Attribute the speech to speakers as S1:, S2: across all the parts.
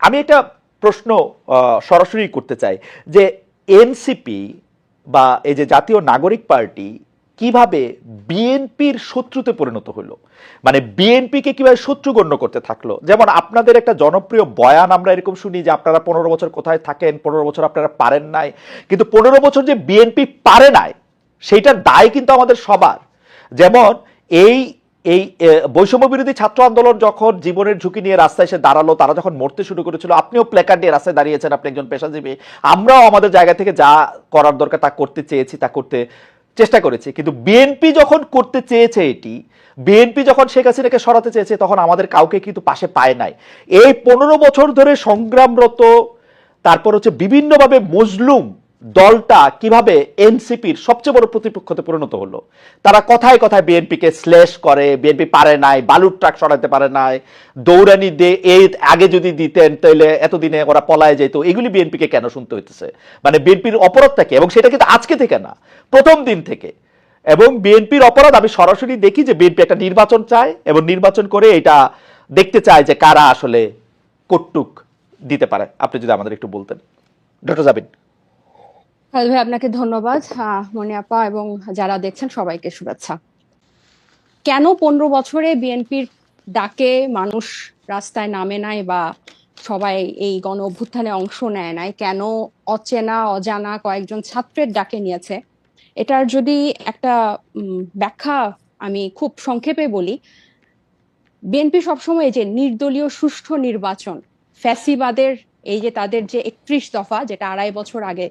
S1: আমি একটা প্রশ্ন সরাসরি করতে চাই যে এনসিপি বা এই যে জাতীয় নাগরিক পার্টি কীভাবে বিএনপির শত্রুতে পরিণত হলো? মানে বিএনপিকে কীভাবে শত্রু গণ্য করতে থাকল? যেমন আপনাদের একটা জনপ্রিয় বয়ান আমরা এরকম শুনি যে আপনারা পনেরো বছর কোথায় থাকেন, পনেরো বছর আপনারা পারেন নাই। কিন্তু পনেরো বছর যে বিএনপি পারে নাই সেইটার দায় কিন্তু আমাদের সবার। যেমন এই এই বৈষম্য বিরোধী ছাত্র আন্দোলন যখন জীবনের ঝুঁকি নিয়ে রাস্তায় এসে দাঁড়াল, তারা যখন মরতে শুরু করেছিল, আপনিও প্ল্যাকার্ড নিয়ে রাস্তায় দাঁড়িয়েছেন, আপনি একজন পেশাজীবী। আমরাও আমাদের জায়গা থেকে যা করার দরকার তা করতে চেয়েছি, তা করতে চেষ্টা করেছি। কিন্তু বিএনপি যখন করতে চেয়েছে এটি বিএনপি যখন শেখ হাসিনাকে সরাতে চেয়েছে, তখন আমাদের কাউকে কিন্তু পাশে পায় নাই। এই পনেরো বছর ধরে সংগ্রামরত, তারপর হচ্ছে বিভিন্নভাবে মজলুম দলটা কীভাবে এনসিপির সবচেয়ে বড় প্রতিপক্ষতে পরিণত হলো? তারা কথায় কথায় বিএনপিকে স্লেশ করে, বিএনপি পারে নাই, বালুর ট্রাক সরাতে পারে নাই, দৌড়ানি দে এই আগে যদি দিতেন তাহলে এতদিনে ওরা পলায় যেত এগুলি বিএনপিকে কেন শুনতে হইতেছে? মানে বিএনপির অপরাধটা কি? এবং সেটা কিন্তু আজকে থেকে না, প্রথম দিন থেকে। এবং বিএনপির অপরাধ, আমি সরাসরি দেখি যে বিএনপি একটা নির্বাচন চায়, এবং নির্বাচন করে এটা দেখতে চায় যে কারা আসলে কটুক দিতে পারে। আপনি যদি আমাদের একটু বলতেন। ডক্টর জাবিন
S2: ভাই, আপনাকে ধন্যবাদ। মনি আপা এবং যারা দেখছেন, সবাইকে শুভেচ্ছা। কেন পনেরো বছরে বিএনপির ডাকে মানুষ রাস্তায় নামে নাই বা সবাই এই গণ অভ্যুত্থানে অংশ নেয় নাই? কেন অচেনা, অজানা কয়েকজন ছাত্রের ডাকে নিয়েছে? এটার যদি একটা ব্যাখ্যা আমি খুব সংক্ষেপে বলি, বিএনপি সবসময় যে নির্দলীয়, সুষ্ঠু নির্বাচন, ফ্যাসিবাদের এই যে তাদের যে একত্রিশ দফা, যেটা আড়াই বছর আগে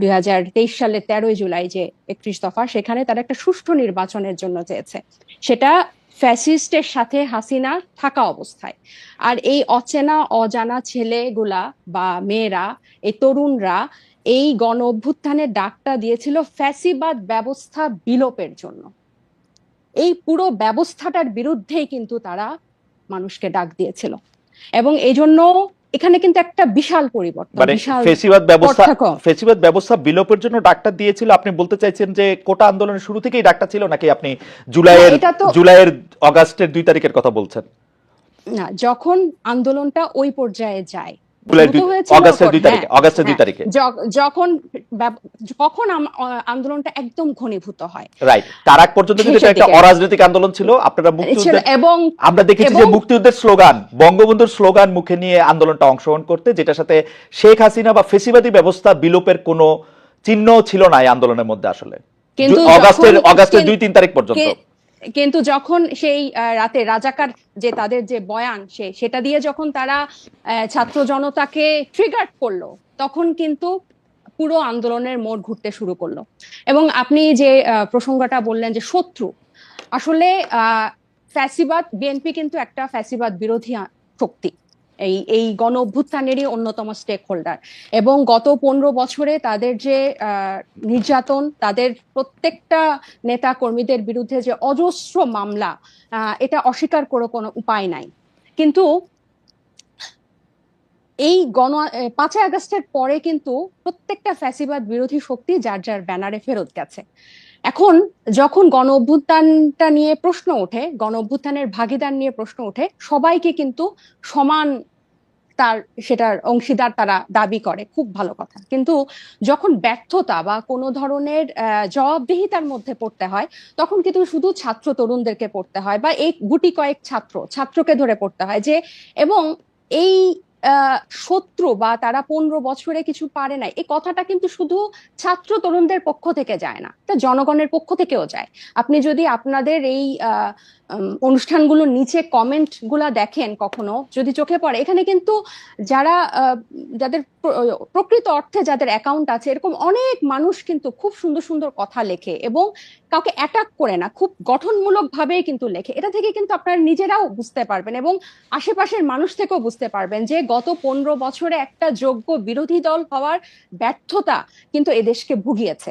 S2: দুই হাজার তেইশ সালের তেরোই জুলাই যে একত্রিশ দফা, সেখানে তারা একটা সুষ্ঠু নির্বাচনের জন্য চেয়েছে। সেটা ফ্যাসিস্টের সাথে হাসিনা থাকা অবস্থায়। আর এই অচেনা, অজানা ছেলেগুলা বা মেয়েরা, এই তরুণরা এই গণ অভ্যুত্থানের ডাকটা দিয়েছিল ফ্যাসিবাদ ব্যবস্থা বিলোপের জন্য। এই পুরো ব্যবস্থাটার বিরুদ্ধেই কিন্তু তারা মানুষকে ডাক দিয়েছিল। এবং এই জন্য এখানে কিন্তু একটা বিশাল পরিবর্তন
S1: মানে ফেসিবাদ ব্যবস্থা ফেসিবাদ ব্যবস্থা বিলোপের জন্য ডাক্তার দিয়েছিল। আপনি বলতে চাইছেন যে কোটা আন্দোলনের শুরু থেকেই ডাক্তার ছিল নাকি আপনি জুলাইয়ের জুলাইয়ের অগাস্টের দুই তারিখের কথা বলছেন?
S2: না যখন আন্দোলনটা ওই পর্যায়ে যায়
S1: অগাস্টের দুই তারিখে
S2: হ্যাঁ,
S1: অগাস্টের দুই
S2: হ্যাঁ।
S1: তারিখে।
S2: যখন কখন আন্দোলনটা একদম ঘনীভূত হয়।
S1: রাইট তার আগ পর্যন্ত কিন্তু এটা একটা অরাজনৈতিক আন্দোলন ছিল। আপনারা মুক্তিযুদ্ধের
S2: এবং
S1: আমরা দেখেছি যে মুক্তিযুদ্ধের স্লোগান বঙ্গবন্ধুর স্লোগান মুখে নিয়ে আন্দোলনটা অংশগ্রহণ করতে যেটার সাথে শেখ হাসিনা বা ফেসিবাদী ব্যবস্থা বিলোপের কোনো চিহ্ন ছিল না এই আন্দোলনের মধ্যে আসলে।
S2: কিন্তু
S1: অগাস্টের অগাস্টের দুই তিন তারিখ পর্যন্ত।
S2: কিন্তু যখন সেই রাতে রাজাকার যে তাদের যে বয়ান, সে, সেটা দিয়ে যখন তারা ছাত্র জনতাকে ট্রিগার করল, তখন কিন্তু পুরো আন্দোলনের মোড় ঘুরতে শুরু করল। এবং আপনি যে প্রসঙ্গটা বললেন যে শত্রু, আসলে ফ্যাসিবাদ, বিএনপি কিন্তু একটা ফ্যাসিবাদ বিরোধী শক্তি। এই এই গণ অভ্যুত্থানেরই অন্যতম স্টেক হোল্ডার এবং গত পনেরো বছরে তাদের যে নির্যাতন, তাদের প্রত্যেকটা নেতা কর্মীদের বিরুদ্ধে যে অজস্র মামলা এটা অস্বীকার করে কোনো উপায় নাই। কিন্তু এই গণ পাঁচই আগস্টের পরে কিন্তু প্রত্যেকটা ফ্যাসিবাদ বিরোধী শক্তি যার যার ব্যানারে ফেরত গেছে। এখন যখন গণ অভ্যুত্থানটা নিয়ে প্রশ্ন ওঠে, গণ অভ্যুত্থানের ভাগিদার নিয়ে প্রশ্ন ওঠে, সবাইকে কিন্তু সমান তার সেটার অংশীদার তারা দাবি করে। খুব ভালো কথা। কিন্তু যখন ব্যর্থতা বা কোনো ধরনের জবাবদিহিতার মধ্যে পড়তে হয়, তখন কিন্তু শুধু ছাত্র তরুণদেরকে পড়তে হয় বা এই গুটি কয়েক ছাত্র, ছাত্রকে ধরে পড়তে হয় যে, এবং এই শত্রু বা তারা পনেরো বছরে কিছু পারে নাই। এই কথাটা কিন্তু শুধু ছাত্র তরুণদের পক্ষ থেকে যায় না, তা জনগণের পক্ষ থেকেও যায়। আপনি যদি আপনাদের এই অনুষ্ঠানগুলোর নিচে কমেন্টগুলা দেখেন কখনো, যদি চোখে পড়ে। এখানে কিন্তু যারা যাদের প্রকৃত অর্থে যাদের অ্যাকাউন্ট আছে, এরকম অনেক মানুষ কিন্তু খুব সুন্দর সুন্দর কথা লেখে এবং কাউকে অ্যাটাক করে না, খুব গঠনমূলক ভাবেই কিন্তু লেখে। এটা থেকে কিন্তু আপনারা নিজেরাও বুঝতে পারবেন এবং আশেপাশের মানুষ থেকেও বুঝতে পারবেন যে গত পনেরো বছরে একটা যোগ্য বিরোধী দল হওয়ার ব্যর্থতা কিন্তু এদেশকে ভুগিয়েছে।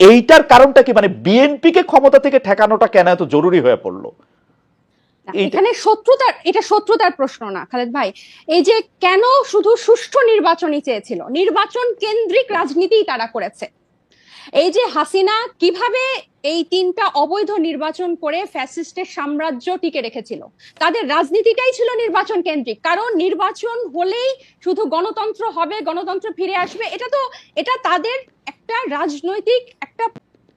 S1: এইটার কারণটা কি? মানে বিএনপিকে ক্ষমতা থেকে ঠেকানোটা কেন এত জরুরি হয়ে পড়ল?
S2: এখানে শত্রুতার এটা শত্রুতার প্রশ্ন না খালেদ ভাই। এই যে কেন শুধু সুষ্ঠু নির্বাচনই চেয়েছিল? নির্বাচন কেন্দ্রিক রাজনীতি তারা করেছে। এই যে হাসিনা কীভাবে এই তিনটা অবৈধ নির্বাচন করে ফ্যাসিস্টের সাম্রাজ্য টিকে রেখেছিল? তাদের রাজনীতিটাই ছিল নির্বাচন কেন্দ্রিক। কারণ নির্বাচন হলেই শুধু গণতন্ত্র হবে, গণতন্ত্র ফিরে আসবে। এটা তো, এটা তাদের একটা রাজনৈতিক একটা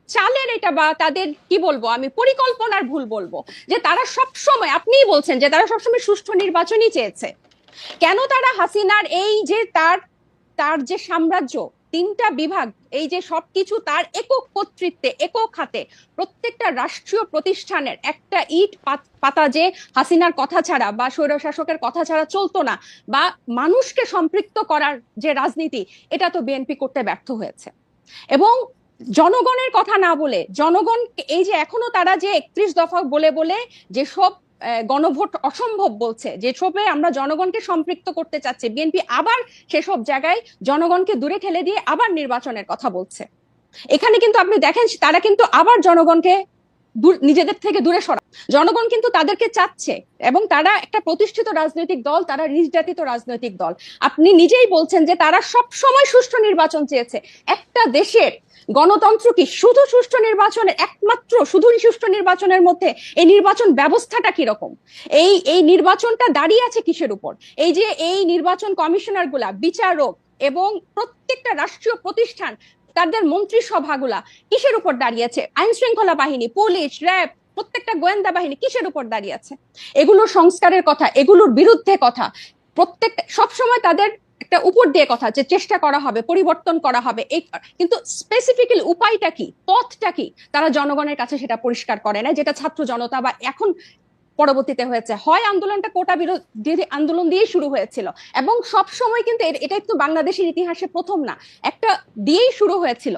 S2: চালের এটা বা তাদের কি বলব, আমি পরিকল্পনার ভুল বলব, যে তারা সব সময় আপনিই বলছেন যে তারা সবসময় সুষ্ঠু নির্বাচনই চেয়েছে। কেন তারা হাসিনার এই যে তার তার যে সাম্রাজ্য তিনটা বিভাগ, এই যে সবকিছু তার একক কর্তৃত্বে, একক হাতে প্রত্যেকটা রাষ্ট্রীয় প্রতিষ্ঠানের একটা ইট পাত- যে হাসিনার কথা ছাড়া বা স্বৈরশাসকের কথা ছাড়া চলতো না বা মানুষকে সম্পৃক্ত করার যে রাজনীতি, এটা তো বিএনপি করতে ব্যর্থ হয়েছে। এবং জনগণের কথা না বলে জনগণ এই যে এখনও তারা যে একত্রিশ দফা বলে বলে যেসব গণভোট অসম্ভব বলছে। যেসবে আমরা জনগণকে সম্পৃক্ত করতে চাচ্ছি, বিএনপি আবার সেসব জায়গায় জনগণকে দূরে ঠেলে দিয়ে আবার নির্বাচনের কথা বলছে। এখানে কিন্তু আপনি দেখেন, তারা কিন্তু আবার জনগণকে নিজেদের থেকে দূরে সরা। জনগণ কিন্তু তাদেরকে চাচ্ছে এবং তারা একটা প্রতিষ্ঠিত রাজনৈতিক দল, তারা নির্যাতিত রাজনৈতিক দল। আপনি নিজেই বলছেন যে তারা সব সময় সুষ্ঠু নির্বাচন চেয়েছে। একটা দেশের গণতন্ত্র কি শুধু সুষ্ঠু নির্বাচনের, একমাত্র শুধু সুষ্ঠু নির্বাচনের মধ্যে এই নির্বাচন ব্যবস্থাটা কীরকম? এই এই নির্বাচনটা দাঁড়িয়ে আছে কিসের উপর? এই যে এই নির্বাচন কমিশনারগুলা বিচারক এবং প্রত্যেকটা রাষ্ট্রীয় প্রতিষ্ঠান তাদের মন্ত্রিসভাগুলা কিসের উপর দাঁড়িয়েছে আইন শৃঙ্খলা বাহিনী, পুলিশ, র্যাব, প্রত্যেকটা গোয়েন্দা বাহিনী কিসের উপর দাঁড়িয়ে আছে? এগুলোর সংস্কারের কথা, এগুলোর বিরুদ্ধে কথা প্রত্যেকটা সবসময় তাদের একটা উপর দিয়ে কথা যে চেষ্টা করা হবে, পরিবর্তন করা হবে, এই কিন্তু স্পেসিফিক্যালি উপায়টা কি, পথটা কি, তারা জনগণের কাছে সেটা পরিষ্কার করে না যেটা ছাত্র জনতা বা এখন পরবর্তীতে হয়েছে। হয় আন্দোলনটা কোটা বিরোধী আন্দোলন দিয়ে শুরু হয়েছিল। এবং সব সময় কিন্তু এটাই এটা তো বাংলাদেশের ইতিহাসে প্রথম না, একটা দিয়েই শুরু হয়েছিল।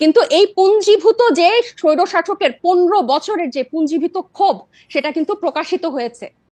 S2: কিন্তু এই পুঞ্জীভূত যে স্বৈরশাসকের পনেরো বছরের যে পুঞ্জীভূত ক্ষোভ, সেটা কিন্তু প্রকাশিত হয়েছে।